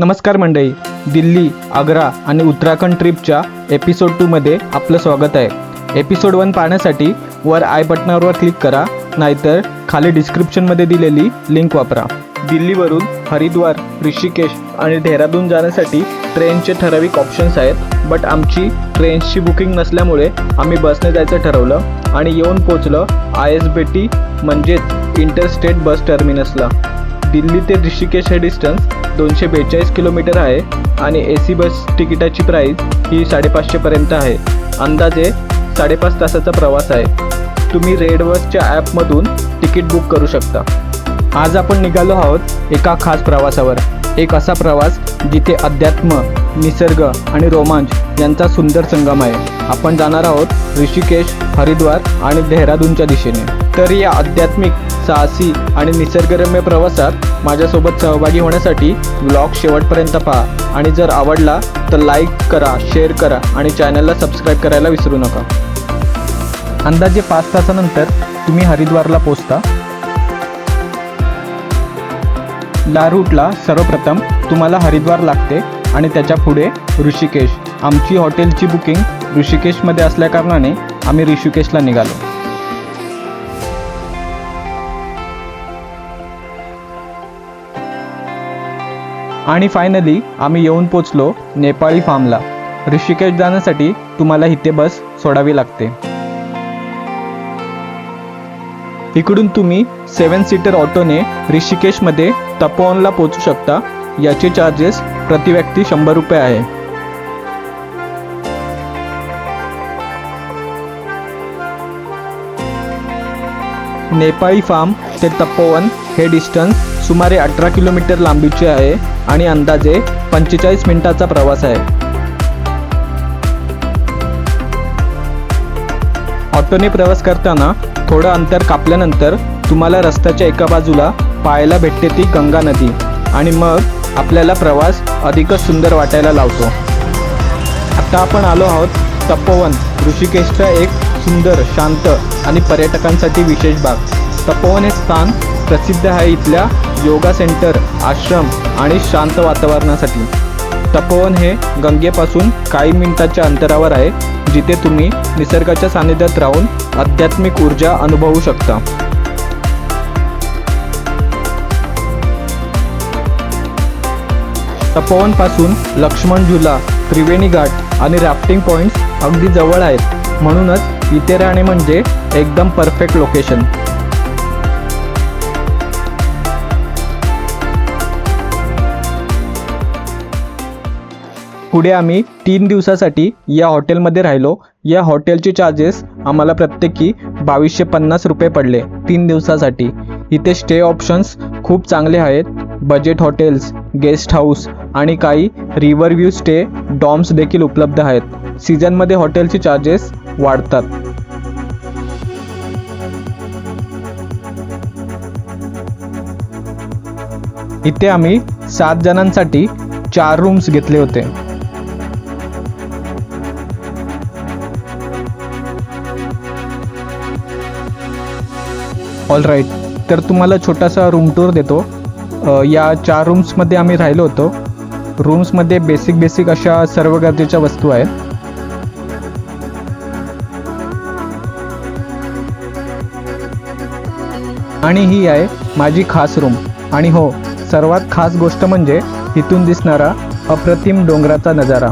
नमस्कार मंडळी दिल्ली आग्रा आणि उत्तराखंड ट्रिपच्या एपिसोड टूमध्ये आपलं स्वागत आहे. एपिसोड वन पाहण्यासाठी वर आय बटनावर क्लिक करा नाहीतर खाली डिस्क्रिप्शनमध्ये दिलेली लिंक वापरा. दिल्लीवरून हरिद्वार ऋषिकेश आणि देहरादून जाण्यासाठी ट्रेनचे ठराविक ऑप्शन्स आहेत बट आमची ट्रेन्सची बुकिंग नसल्यामुळे आम्ही बसने जायचं ठरवलं आणि येऊन पोचलं आय एस बी टी म्हणजेच इंटरस्टेट बस टर्मिनसला दिल्ली ते ऋषिकेश हे डिस्टन्स दोनशे बेचाळीस किलोमीटर आहे आणि ए सी बस तिकिटाची प्राईस ही साडेपाचशेपर्यंत आहे. अंदाजे साडेपाच तासाचा प्रवास आहे. तुम्ही रेडबसच्या ॲपमधून तिकीट बुक करू शकता. आज आपण निघालो आहोत एका खास प्रवासावर. एक असा प्रवास जिथे अध्यात्म निसर्ग आणि रोमांच यांचा सुंदर संगम आहे. आपण जाणार आहोत ऋषिकेश हरिद्वार आणि देहरादूनच्या दिशेने. तर या आध्यात्मिक साहसी आणि निसर्गरम्य प्रवासात माझ्यासोबत सहभागी होण्यासाठी ब्लॉग शेवटपर्यंत पहा. आणि जर आवडला तर लाईक करा शेअर करा आणि चॅनलला सबस्क्राईब करायला विसरू नका. अंदाजे पाच तासानंतर तुम्ही हरिद्वारला पोचता. ला रूटला सर्वप्रथम तुम्हाला हरिद्वार लागते आणि त्याच्या पुढे ऋषिकेश. आमची हॉटेलची बुकिंग ऋषिकेशमध्ये असल्याकारणाने आम्ही ऋषिकेशला निघालो. आणि फायनली आम्ही येऊन पोचलो नेपाळी फार्मला ऋषिकेश जाण्यासाठी तुम्हाला इथे बस सोडावी लागते. इकडून तुम्ही सेवन सीटर ऑटोने ऋषिकेशमध्ये तपोवनला पोहोचू शकता. याचे चार्जेस प्रतिव्यक्ती शंभर रुपये आहे. नेपाळी फार्म ते तपोवन हे डिस्टन्स सुमारे अठरा किलोमीटर लांबीचे आहे आणि अंदाजे पंचेचाळीस मिनिटाचा प्रवास आहे. ऑटोने प्रवास करताना थोडं अंतर कापल्यानंतर तुम्हाला रस्त्याच्या एका बाजूला पाहायला भेटते ती गंगा नदी आणि मग आपल्याला प्रवास अधिकच सुंदर वाटायला लावतो. आता आपण आलो आहोत तपोवन ऋषिकेशचा एक सुंदर शांत आणि पर्यटकांसाठी विशेष भाग. तपोवन हे स्थान प्रसिद्ध आहे इथल्या योगा सेंटर आश्रम आणि शांत वातावरणासाठी. तपोवन हे गंगेपासून काही मिनिटाच्या अंतरावर आहे जिथे तुम्ही निसर्गाच्या सानिध्यात राहून आध्यात्मिक ऊर्जा अनुभवू शकता. तपोवनपासून लक्ष्मण झुला त्रिवेणी घाट आणि राफ्टिंग पॉईंट्स अगदी जवळ आहेत. म्हणूनच इथे राहणे म्हणजे एकदम परफेक्ट लोकेशन पुढे आम्ही तीन दिवसासाठी या हॉटेलमध्ये राहिलो. या हॉटेलचे चार्जेस आम्हाला प्रत्येकी बावीसशे पन्नास रुपये पडले तीन दिवसासाठी. इथे स्टे ऑप्शन्स खूप चांगले आहेत. बजेट हॉटेल्स गेस्ट हाऊस आणि काही रिव्हर व्ह्यू स्टे डॉम्स देखील उपलब्ध आहेत. सीझनमध्ये हॉटेलचे चार्जेस वाढतात. इथे आम्ही सात जणांसाठी चार रूम्स घेतले होते. ऑल राईट तर तुम्हाला छोटासा रूम टूर देतो. या चार रूम्समध्ये आम्ही राहिलो होतो. रूम्समध्ये बेसिक बेसिक अशा सर्व गरजेच्या वस्तू आहेत. आणि ही आहे माझी खास रूम आणि हो सर्वात खास गोष्ट म्हणजे इथून दिसणारा अप्रतिम डोंगराचा नजारा.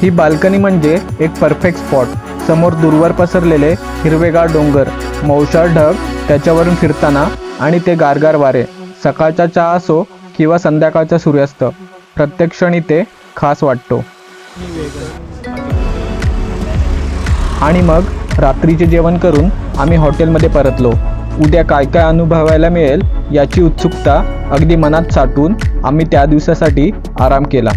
ही बाल्कनी म्हणजे एक परफेक्ट स्पॉट समोर दूरवर पसरलेले हिरवेगार डोंगर मौशार ढग त्याच्यावरून फिरताना आणि ते गारगार वारे सकाळचा चहा असो किंवा संध्याकाळचा सूर्यास्त प्रत्येक क्षणी ते खास वाटतो. आणि मग रात्रीचे जेवण करून आम्ही हॉटेलमध्ये परतलो. उद्या काय काय अनुभवायला मिळेल याची उत्सुकता अगदी मनात साठवून आम्ही त्या दिवसासाठी आराम केला.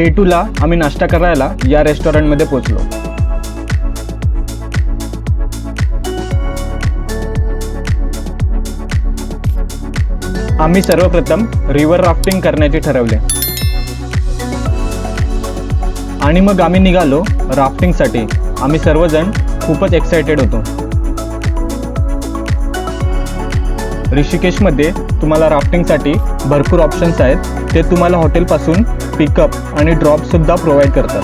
डे टूला आम्ही नाश्ता करायला या रेस्टॉरंटमध्ये पोचलो आम्ही सर्वप्रथम रिव्हर राफ्टिंग करण्याचे ठरवले. आणि मग आम्ही निघालो राफ्टिंगसाठी आम्ही सर्वजण खूपच एक्सायटेड होतो. ऋषिकेशमध्ये तुम्हाला राफ्टिंगसाठी भरपूर ऑप्शन्स आहेत. ते तुम्हाला हॉटेलपासून पिकअप आणि ड्रॉपसुद्धा प्रोव्हाइड करतात.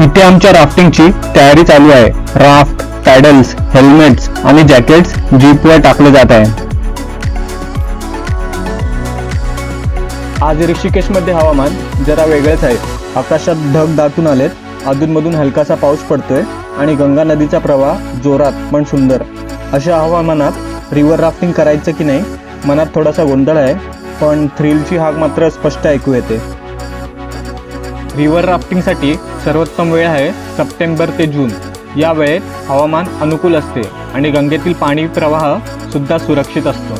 इथे आमच्या राफ्टिंगची तयारी चालू आहे. राफ्ट पॅडल्स हेल्मेट्स आणि जॅकेट्स जीपवर टाकले जात आहे. आज ऋषिकेशमध्ये हवामान जरा वेगळेच आहे. आकाशात ढग दाटून आलेत. अधूनमधून हलकासा पाऊस पडतोय आणि गंगा नदीचा प्रवाह जोरात पण सुंदर. अशा हवामानात रिव्हर राफ्टिंग करायचं की नाही? मनात थोडासा गोंधळ आहे. पण थ्रिलची हाक मात्र स्पष्ट ऐकू येते. रिव्हर राफ्टिंगसाठी सर्वोत्तम वेळ आहे सप्टेंबर ते जून. या वेळेत हवामान अनुकूल असते आणि गंगेतील पाणी प्रवाह सुद्धा सुरक्षित असतो.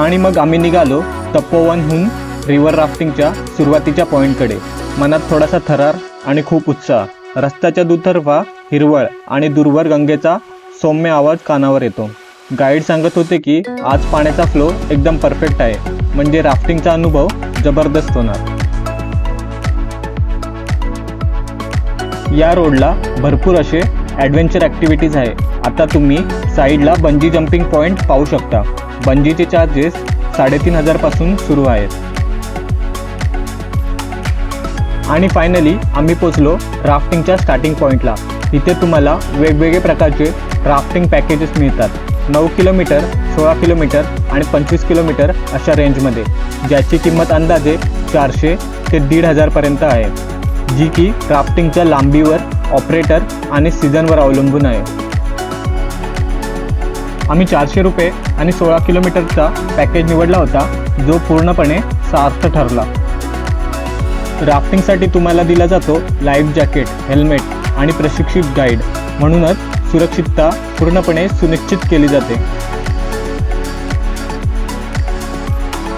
आणि मग आम्ही निघालो तपोवनहून रिव्हर राफ्टिंगच्या सुरुवातीच्या पॉईंटकडे मनात थोडासा थरार आणि खूप उत्साह. रस्त्याच्या दुतर्फा हिरवळ आणि दूरवर गंगेचा सौम्य आवाज कानावर येतो. गाईड सांगत होते की आज पाण्याचा फ्लो एकदम परफेक्ट आहे. म्हणजे राफ्टिंगचा अनुभव जबरदस्त होणार. या रोडला भरपूर असे ॲडव्हेंचर ॲक्टिव्हिटीज आहे. आता तुम्ही साईडला बंजी जम्पिंग पॉईंट पाहू शकता. बंजीचे चार्जेस साडेतीन हजारपासून सुरू आहेत. आणि फायनली आम्ही पोचलो राफ्टिंगच्या स्टार्टिंग पॉईंटला इथे तुम्हाला वेगवेगळे प्रकारचे राफ्टिंग पॅकेजेस मिळतात. नऊ किलोमीटर सोळा किलोमीटर आणि पंचवीस किलोमीटर अशा रेंजमध्ये ज्याची किंमत अंदाजे चारशे ते दीड हजारपर्यंत आहे जी की राफ्टिंगच्या लांबीवर ऑपरेटर आणि सीझनवर अवलंबून आहे. आम्ही चारशे रुपये आणि सोळा किलोमीटरचा पॅकेज निवडला होता जो पूर्णपणे सार्थ ठरला. राफ्टिंगसाठी तुम्हाला दिला जातो लाईफ जॅकेट हेल्मेट आणि प्रशिक्षित गाईड म्हणूनच सुरक्षितता पूर्णपणे सुनिश्चित केली जाते.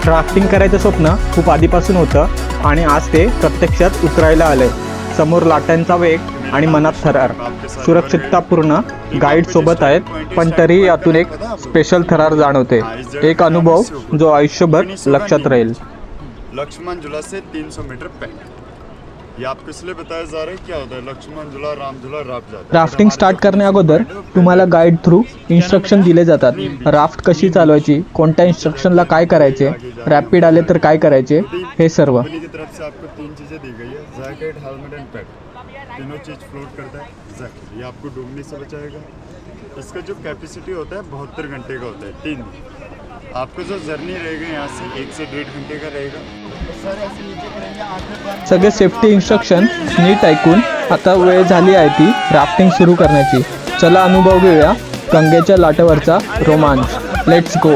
राफ्टिंग करायचं स्वप्न खूप आधीपासून होतं आणि आज ते प्रत्यक्षात उतरायला आलंय. समोर लाटांचा वेग आणि मनात थरार. सुरक्षितता पूर्ण गाईड सोबत आहेत पण तरीही यातून एक स्पेशल थरार जाणवते. एक अनुभव जो आयुष्यभर लक्षात राहील. लक्ष्मण जुलासे तीन सौ मीटर पहले ये आपको इसलिए बताया जा रहा है? क्या होता है? लक्ष्मण झूला राम झूला राफ जाता राफ्टिंग स्टार्ट करण्या अगोदर तुम्हाला गाईड थ्रू इन्स्ट्रक्शन दिले जातात. राफ्ट कशी चालवायची? कोणत्या इन्स्ट्रक्शनला काय करायचे? रॅपिड आले तर काय करायचे? हे सर्व. कंपनी की तरफ से आपको तीन चीजें दी गई है. जैकेट हेलमेट एंड पैड तीनों चीज फ्लोट करता है. जैकेट ये आपको डूबने से बचाएगा. इसका जो कैपेसिटी होता है बहत्तर घंटे का होता है. तीन. दिन आपको जो जर्नी रहेगा यहाँ से एक से डेढ़ घंटे का रहेगा। सगळे सेफ्टी इन्स्ट्रक्शन नीट ऐकून आता वेळ झाली आहे ती राफ्टिंग सुरू करण्याची. चला अनुभव घेऊया गंगेच्या लाटेवरचा रोमांच. लेट्स गो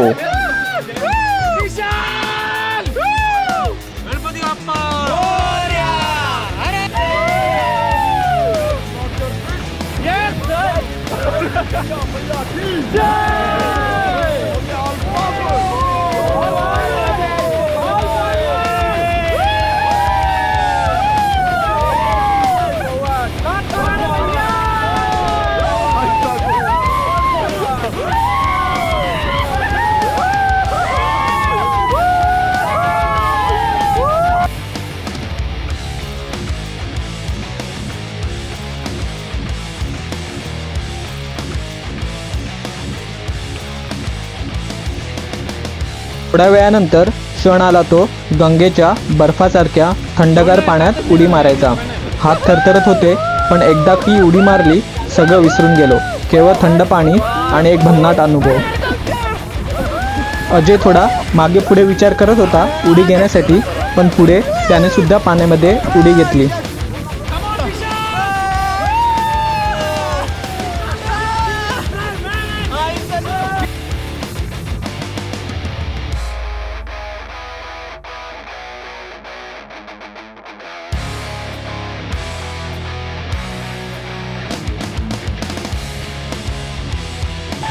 थोड्या वेळानंतर क्षण आला तो गंगेच्या बर्फासारख्या थंडगार पाण्यात उडी मारायचा. हात थरथरत होते पण एकदा ती उडी मारली सगळं विसरून गेलो. केवळ थंड पाणी आणि एक भन्नाट अनुभव. अजय थोडा मागे पुढे विचार करत होता उडी घेण्यासाठी पण पुढे त्याने सुद्धा पाण्यामध्ये उडी घेतली.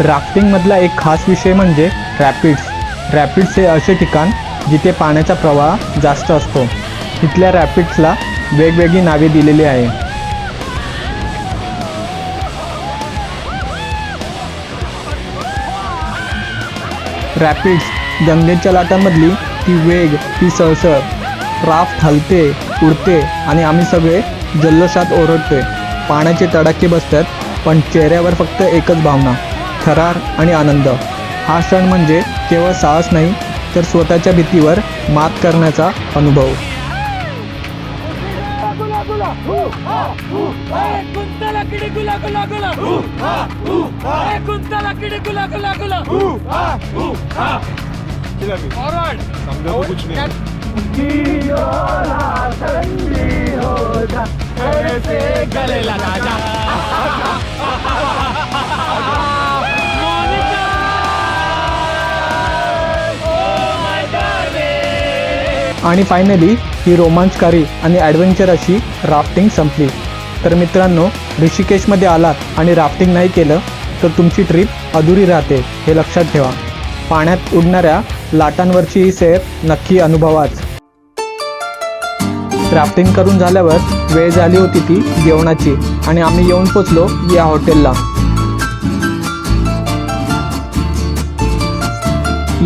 राफ्टिंगमधला एक खास विषय म्हणजे रॅपिड्स. रॅपिड्स हे असे ठिकाण जिथे पाण्याचा प्रवाह जास्त असतो. इथल्या रॅपिड्सला वेगवेगळी नावे दिलेली आहे. रॅपिड्स गंगेच्या लाटांमधली ती वेग ती सळसळ राफ्ट हलते उडते आणि आम्ही सगळे जल्लोषात ओरडतोय. पाण्याचे तडाखे बसतात पण चेहऱ्यावर फक्त एकच भावना. थरार आणि आनंद. हा क्षण म्हणजे केवळ साहस नाही तर स्वतःच्या भीतीवर मात करण्याचा अनुभव. गुला गुला गुला आणि फायनली ही रोमांचकारी आणि ॲडव्हेंचर अशी राफ्टिंग संपली. तर मित्रांनो ऋषिकेशमध्ये आलात आणि राफ्टिंग नाही केलं तर तुमची ट्रिप अधुरी राहते हे लक्षात ठेवा. पाण्यात उडणाऱ्या लाटांवरची ही सैर नक्की अनुभवाच. राफ्टिंग करून झाल्यावर वेळ झाली होती ती जेवणाची आणि आम्ही येऊन पोचलो या हॉटेलला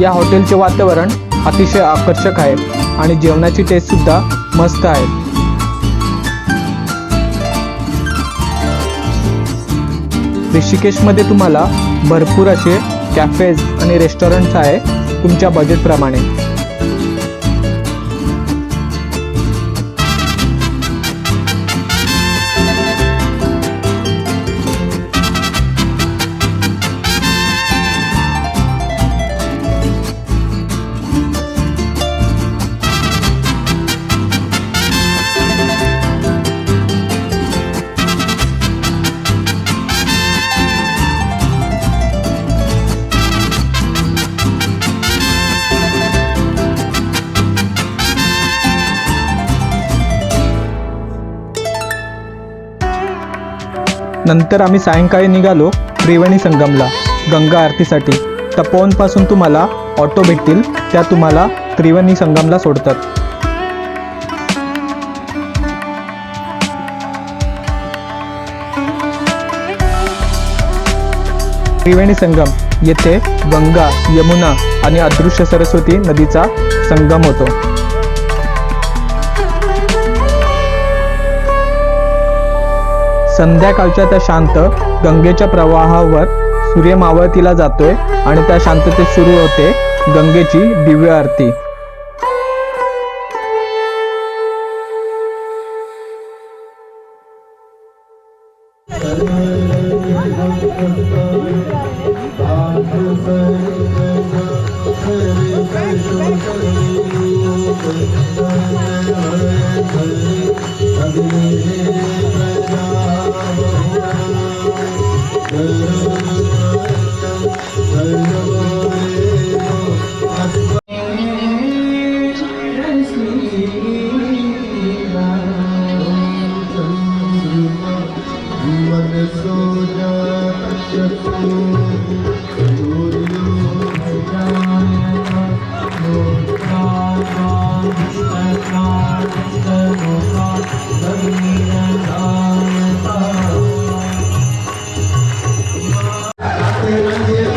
या हॉटेलचे वातावरण अतिशय आकर्षक आहे. आणि जेवणाची टेस्ट सुद्धा मस्त आहे. ऋषिकेशमध्ये तुम्हाला भरपूर असे कॅफेज आणि रेस्टॉरंट्स आहे तुमच्या बजेटप्रमाणे नंतर आम्ही सायंकाळी निघालो त्रिवेणी संगमला. गंगा आरतीसाठी. तपोवनपासून तुम्हाला ऑटो भेटतील त्या तुम्हाला त्रिवेणी संगमला सोडतात. त्रिवेणी संगम येथे गंगा यमुना आणि अदृश्य सरस्वती नदीचा संगम होतो. संध्याकाळच्या त्या शांत गंगेच्या प्रवाहावर सूर्य मावळतीला जातोय आणि त्या शांततेत सुरू होते गंगेची दिव्य आरती.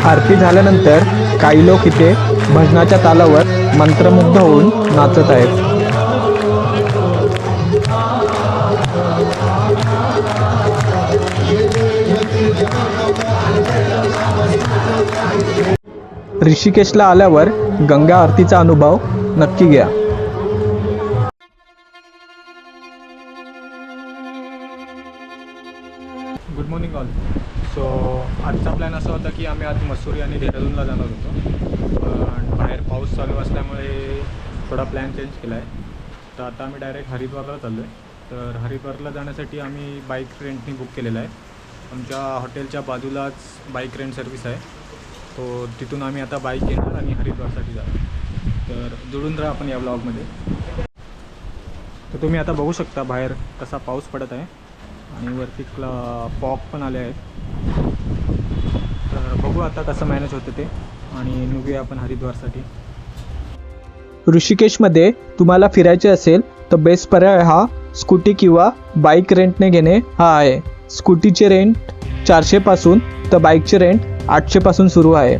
आरती झाल्यानंतर काही लोक इथे भजनाच्या तालावर मंत्रमुग्ध होऊन नाचत आहेत. ऋषिकेशला आल्यावर गंगा आरतीचा अनुभव नक्की घ्या. गुड मॉर्निंग ऑल सो आजचा प्लॅन असा होता की आम्ही आज मसुरी आणि देहरादूनला जाणार होतो. पण बाहेर पाऊस चालू असल्यामुळे थोडा प्लॅन चेंज केला आहे तर आता आम्ही डायरेक्ट हरिद्वारला चाललो आहे तर हरिद्वारला जाण्यासाठी आम्ही बाईक रेंटनी बुक केलेला आहे. आमच्या हॉटेलच्या बाजूलाच बाईक रेंट सर्व्हिस आहे. तो तिथून आम्ही आता बाईक घेणार आणि हरिद्वारसाठी जाणार. तर जुळून राहा आपण या ब्लॉगमध्ये तर तुम्ही आता बघू शकता बाहेर कसा पाऊस पडत आहे. आणि वरती पॉक पण आले आहेत. तर बघू आता कसं मॅनेज होतं ते. आणि निघूया आपण हरिद्वारसाठी. ऋषिकेशमध्ये तुम्हाला फिरायचे असेल तर बेस्ट पर्याय हा स्कूटी किंवा बाईक रेंटने घेणे हा आहे. स्कूटीचे रेंट चारशेपासून तर बाईकचे रेंट आठशेपासून सुरू आहे.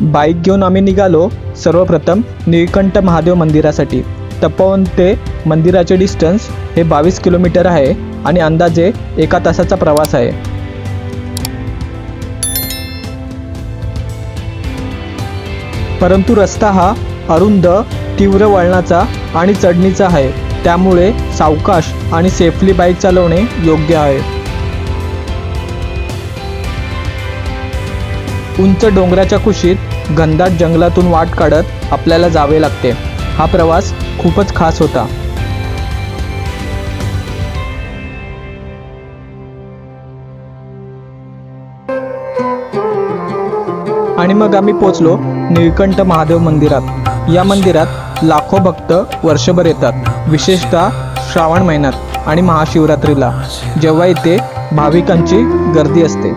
बाईक घेऊन आम्ही निघालो सर्वप्रथम निळकंठ महादेव मंदिरासाठी. तपोवन ते मंदिराचे डिस्टन्स हे बावीस किलोमीटर आहे आणि अंदाजे एका तासाचा प्रवास आहे. परंतु रस्ता हा अरुंद तीव्र वळणाचा आणि चढणीचा आहे. त्यामुळे सावकाश आणि सेफली बाईक चालवणे योग्य आहे. उंच डोंगराच्या कुशीत घनदाट जंगलातून वाट काढत आपल्याला जावे लागते. हा प्रवास खूपच खास होता. आणि मग आम्ही पोचलो निळकंठ महादेव मंदिरात. या मंदिरात लाखो भक्त वर्षभर येतात. विशेषतः श्रावण महिन्यात आणि महाशिवरात्रीला जेव्हा इथे भाविकांची गर्दी असते.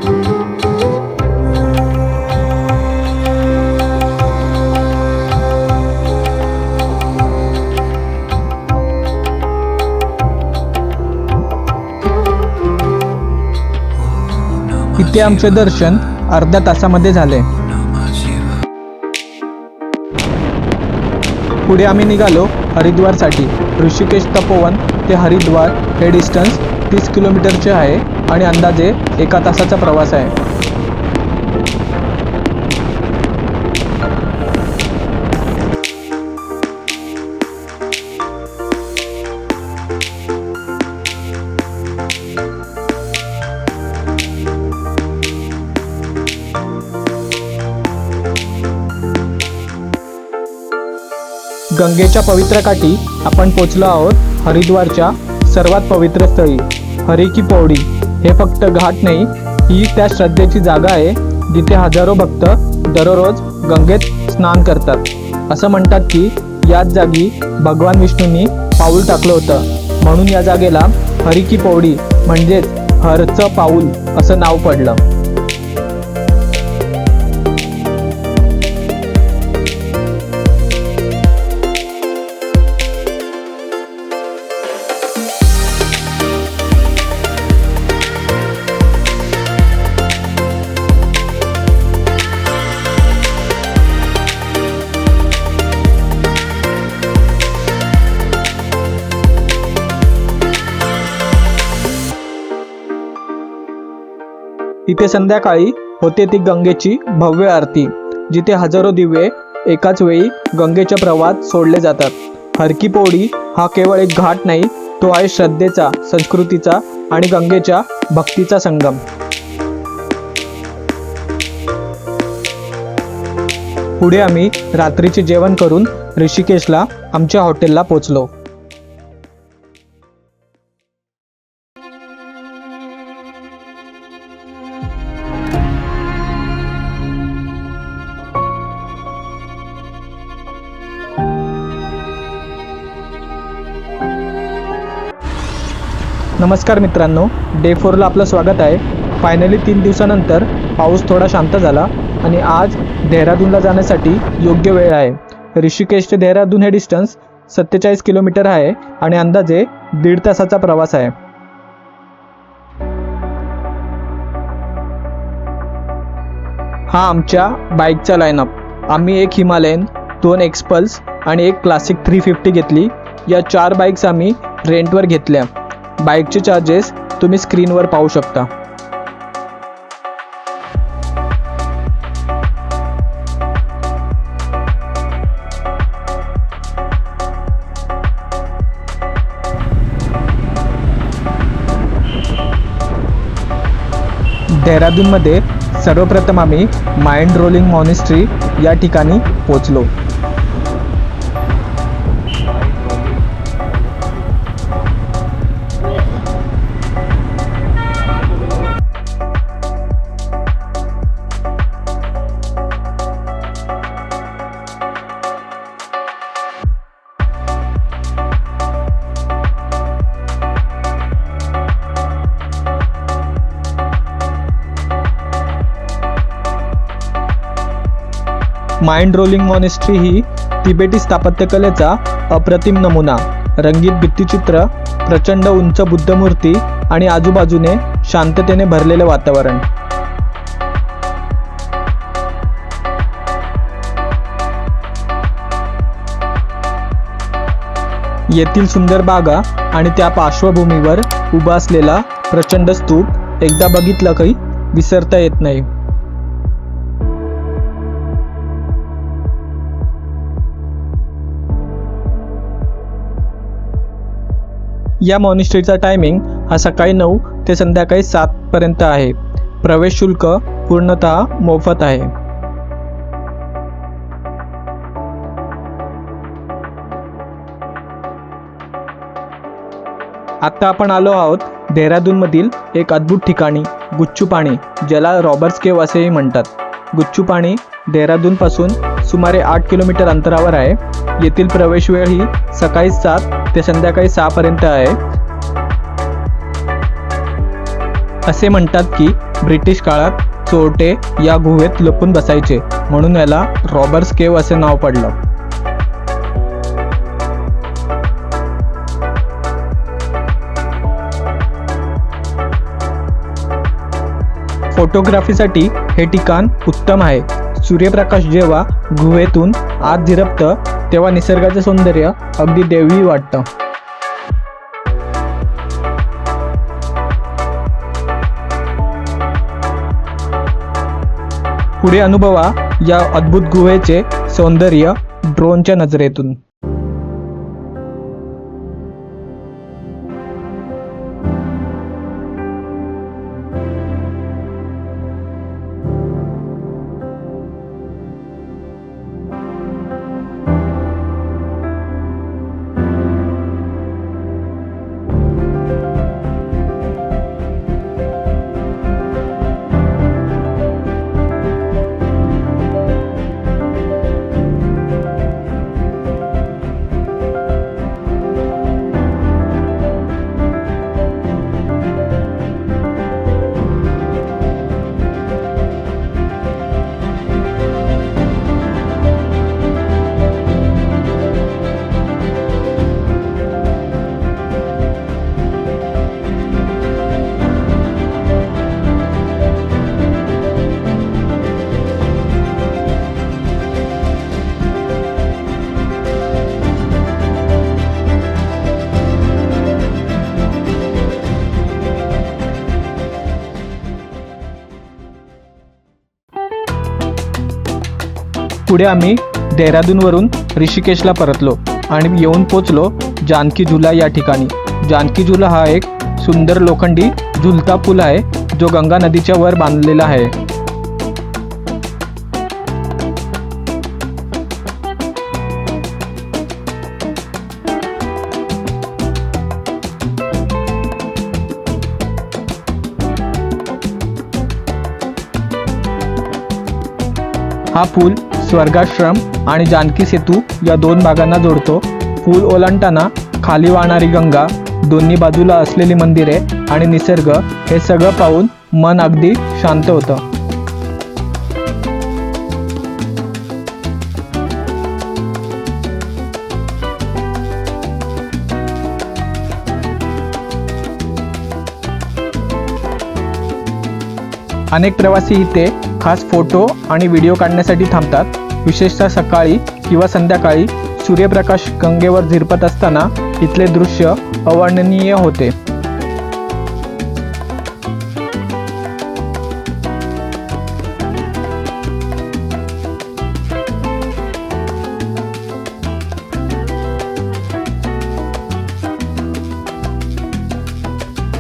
इथे आमचे दर्शन अर्ध्या तासामध्ये झाले. पुढे आम्ही निघालो हरिद्वारसाठी. ऋषिकेश तपोवन ते हरिद्वार हे डिस्टन्स तीस किलोमीटरचे आहे आणि अंदाजे एका तासाचा प्रवास आहे. गंगेच्या पवित्र काठी आपण पोचलो आहोत हरिद्वारच्या सर्वात पवित्र स्थळी. हरी की पौडी हे फक्त घाट नाही ही त्या श्रद्धेची जागा आहे जिथे हजारो भक्त दररोज गंगेत स्नान करतात. असं म्हणतात की याच जागी भगवान विष्णूंनी पाऊल टाकलं होतं. म्हणून या जागेला हरी की पौडी म्हणजेच हरचं पाऊल असं नाव पडलं. इथे संध्याकाळी होते ती गंगेची भव्य आरती जिथे हजारो दिवे एकाच वेळी गंगेच्या प्रवाहात सोडले जातात. हरकी पोळी हा केवळ एक घाट नाही तो आहे श्रद्धेचा संस्कृतीचा आणि गंगेच्या भक्तीचा संगम. पुढे आम्ही रात्रीचे जेवण करून ऋषिकेशला आमच्या हॉटेलला पोचलो. नमस्कार मित्रांनो डे फोरला आपलं स्वागत आहे. फायनली तीन दिवसानंतर पाऊस थोडा शांत झाला आणि आज देहरादूनला जाण्यासाठी योग्य वेळ आहे. ऋषिकेश ते देहरादून हे डिस्टन्स सत्तेचाळीस किलोमीटर आहे आणि अंदाजे दीड तासाचा प्रवास आहे. हा आमच्या बाईकचा लाईनअप आम्ही एक हिमालयन दोन एक्सपल्स आणि एक क्लासिक थ्री फिफ्टी घेतली. या चार बाईक्स आम्ही रेंटवर घेतल्या. बाईकचे चार्जेस तुम्ही स्क्रीनवर पाहू शकता. देहरादूनमध्ये सर्वप्रथम आम्ही माइंड रोलिंग मॉनिस्ट्री या ठिकाणी पोचलो माइंड रोलिंग मॉनेस्ट्री ही तिबेटी स्थापत्यकलेचा अप्रतिम नमुना. रंगीत भित्तिचित्र प्रचंड उंच बुद्धमूर्ती आणि आजूबाजूने शांततेने भरलेले वातावरण. येथील सुंदर बागा आणि त्या पार्श्वभूमीवर उभा असलेला प्रचंड स्तूप एकदा बघितलं काही विसरता येत नाही. या मॉनिस्ट्रीचा टायमिंग हा सकाळी नऊ ते संध्याकाळी सातपर्यंत आहे. प्रवेश शुल्क पूर्णतः मोफत आहे. आत्ता आपण आलो आहोत देहरादूनमधील एक अद्भुत ठिकाणी गुच्चू पाणी ज्याला रॉबर्ट्स केव असेही म्हणतात. गुच्चू पाणी देहरादूनपासून सुमारे आठ किलोमीटर अंतरावर आहे. येथील प्रवेश वेळ ही सकाळी सात ते संध्याकाळी सहापर्यंत आहे. असे म्हणतात की ब्रिटिश काळात चोरटे या गुहेत लपून बसायचे म्हणून याला रॉबर्स केव असे नाव पडलं. फोटोग्राफीसाठी हे ठिकाण उत्तम आहे. सूर्यप्रकाश जेव्हा गुहेतून आत झिरपतं तेव्हा निसर्गाचे सौंदर्य अगदी देवी वाटतं. पुढे अनुभवा या अद्भुत गुहेचे सौंदर्य ड्रोनच्या नजरेतून. पुढे आम्ही देहरादूनवरून ऋषिकेशला परतलो आणि येऊन पोचलो जानकी झुला या ठिकाणी. जानकी झुला हा एक सुंदर लोखंडी झुलता पूल आहे जो गंगा नदीच्या वर बांधलेला आहे. हा पूल स्वर्गाश्रम आणि जानकी सेतू या दोन भागांना जोडतो. पूल ओलांडताना खाली वाहणारी गंगा दोन्ही बाजूला असलेली मंदिरे आणि निसर्ग हे सगळं पाहून मन अगदी शांत होतं. अनेक प्रवासी इथे खास फोटो आणि व्हिडिओ काढण्यासाठी थांबतात. विशेषतः सकाळी किंवा संध्याकाळी सूर्यप्रकाश गंगेवर झिरपत असताना इथले दृश्य अवर्णनीय होते.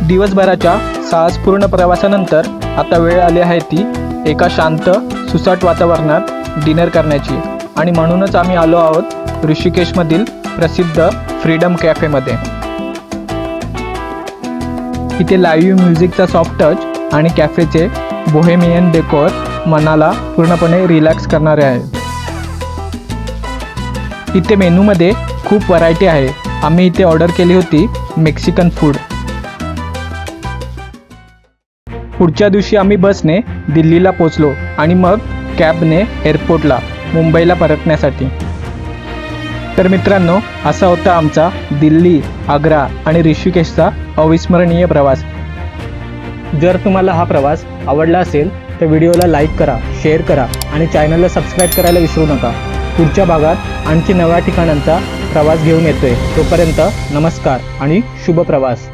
दिवसभराच्या साहसपूर्ण प्रवासानंतर आता वेळ आली आहे ती एका शांत सुसाट वातावरणात डिनर करण्याची. आणि म्हणूनच आम्ही आलो आहोत ऋषिकेशमधील प्रसिद्ध फ्रीडम कॅफेमध्ये. इथे लाईव्ह म्युझिकचा सॉफ्ट टच आणि कॅफेचे बोहेमियन डेकोर मनाला पूर्णपणे रिलॅक्स करणारे आहे. इथे मेनूमध्ये खूप व्हरायटी आहे. आम्ही इथे ऑर्डर केली होती मेक्सिकन फूड पुढच्या दिवशी आम्ही बसने दिल्लीला पोचलो आणि मग कॅबने एअरपोर्टला मुंबईला परतण्यासाठी. तर मित्रांनो असा होता आमचा दिल्ली आग्रा आणि ऋषिकेशचा अविस्मरणीय प्रवास. जर तुम्हाला हा प्रवास आवडला असेल तर व्हिडिओला लाईक करा शेअर करा आणि चॅनलला सबस्क्राईब करायला विसरू नका. पुढच्या भागात आणखी नव्या ठिकाणांचा प्रवास घेऊन येतोय. तोपर्यंत नमस्कार आणि शुभ प्रवास